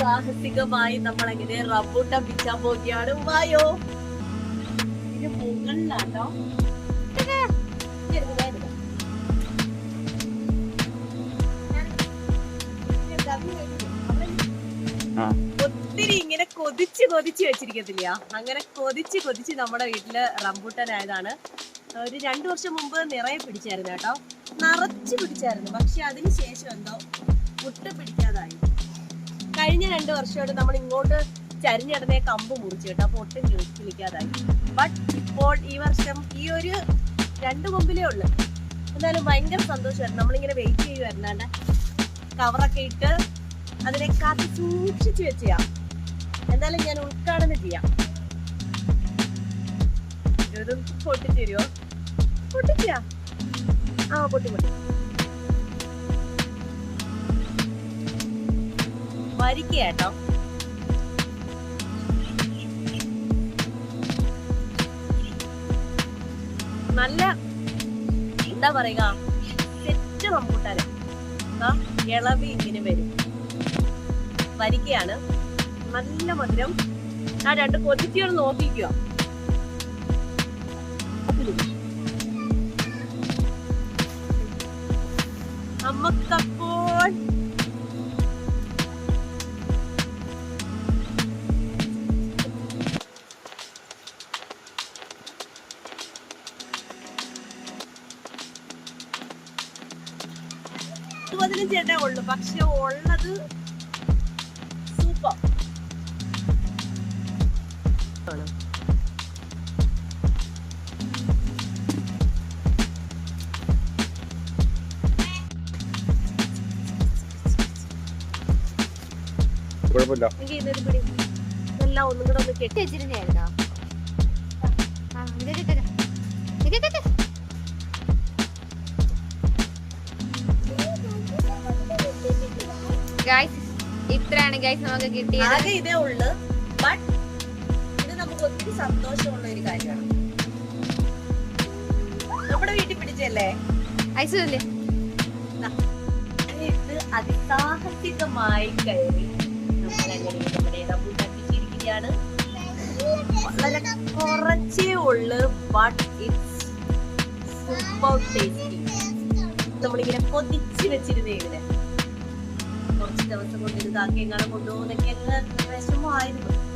സാഹസികമായി നമ്മൾ എങ്ങനെ റബ്ബൂട്ട പിച്ചാൻ പോവുകയാണ്? വായോ ഇത് മുകളിലാട്ടോ. ഒത്തിരി ഇങ്ങനെ കൊതിച്ച് കൊതിച്ച് വെച്ചിരിക്കത്തില്ല. അങ്ങനെ കൊതിച്ച് കൊതിച്ച് നമ്മുടെ വീട്ടിൽ റംബൂട്ടനായതാണ് ഒരു രണ്ടു വർഷം മുമ്പ് നിറയെ പിടിച്ചായിരുന്നു കേട്ടോ. നിറച്ച് പിടിച്ചായിരുന്നു. പക്ഷെ അതിന് ശേഷം എന്തോ മുട്ട പിടിക്കാതായി. കഴിഞ്ഞ രണ്ട് വർഷമായിട്ട് നമ്മൾ ഇങ്ങോട്ട് ചരിഞ്ഞിടനെ കമ്പ് മുറിച്ചു കേട്ടോ. അപ്പൊ ഒട്ടും കിളി- കിളിക്കാതായി ബട്ട് ഇപ്പോൾ ഈ വർഷം ഈ ഒരു രണ്ട് കൊമ്പിലേ ഉള്ളു. എന്നാലും ഭയങ്കര സന്തോഷമായിരുന്നു. നമ്മളിങ്ങനെ വെയിറ്റ് ചെയ്യുമായിരുന്നാണ്ട് കവറൊക്കെ ഇട്ട് അതിനെ കാത്തി സൂക്ഷിച്ചു വെച്ചാ എന്നാലും ഞാൻ ഉദ്ഘാടനം ചെയ്യാം. ഇത് പൊട്ടിച്ചേരുവോ പൊട്ടിച്ചാ ആ പൊട്ടി പൊട്ടി. വരിക്കട്ടോ നല്ല എന്താ പറയുക സെറ്റ് റംബൂട്ടാന് ഇളവി ഇങ്ങനെ വരും. വരിക്കയാണ് നല്ല മധുരം. ആ രണ്ട് കൊതിച്ചുകൾ നോക്കിക്കുക നമുക്കപ്പോൾ പതിനഞ്ച് എണ്ണേ ഉള്ളു. പക്ഷെ ഉള്ളത് സൂപ്പർ. കുഴപ്പമില്ല. എല്ലാം ഒന്നും കൂടെ ഒന്ന് കെട്ടി വെച്ചിരുന്നായിരുന്നോ ആ ഇത്. Guys, ഇത്രയാണ് ഗൈസ് നമുക്ക് കിട്ടിയത്. ഇതേ ഉള്ളു. ബട്ട് ഇത് നമുക്ക് ഒത്തിരി സന്തോഷമുള്ള ഒരു കാര്യമാണ്. നമ്മുടെ വീട്ടിൽ പിടിച്ചല്ലേ? ഐസല്ലേ ഇത് അതിസാഹസികമായി കയറി നമ്മളെങ്ങനെ വളരെ കുറച്ചേ ഉള്ളു ബട്ട് ഇറ്റ്സ് സൂപ്പർ ടേസ്റ്റി നമ്മളിങ്ങനെ കൊതിച്ച് വെച്ചിരുന്നേ ഇതിനെ. ദിവസം കൊണ്ട് ഇത് കാക്കി എങ്ങനെ കൊണ്ടുപോകുന്നൊക്കെ വിഷമമായിരുന്നു.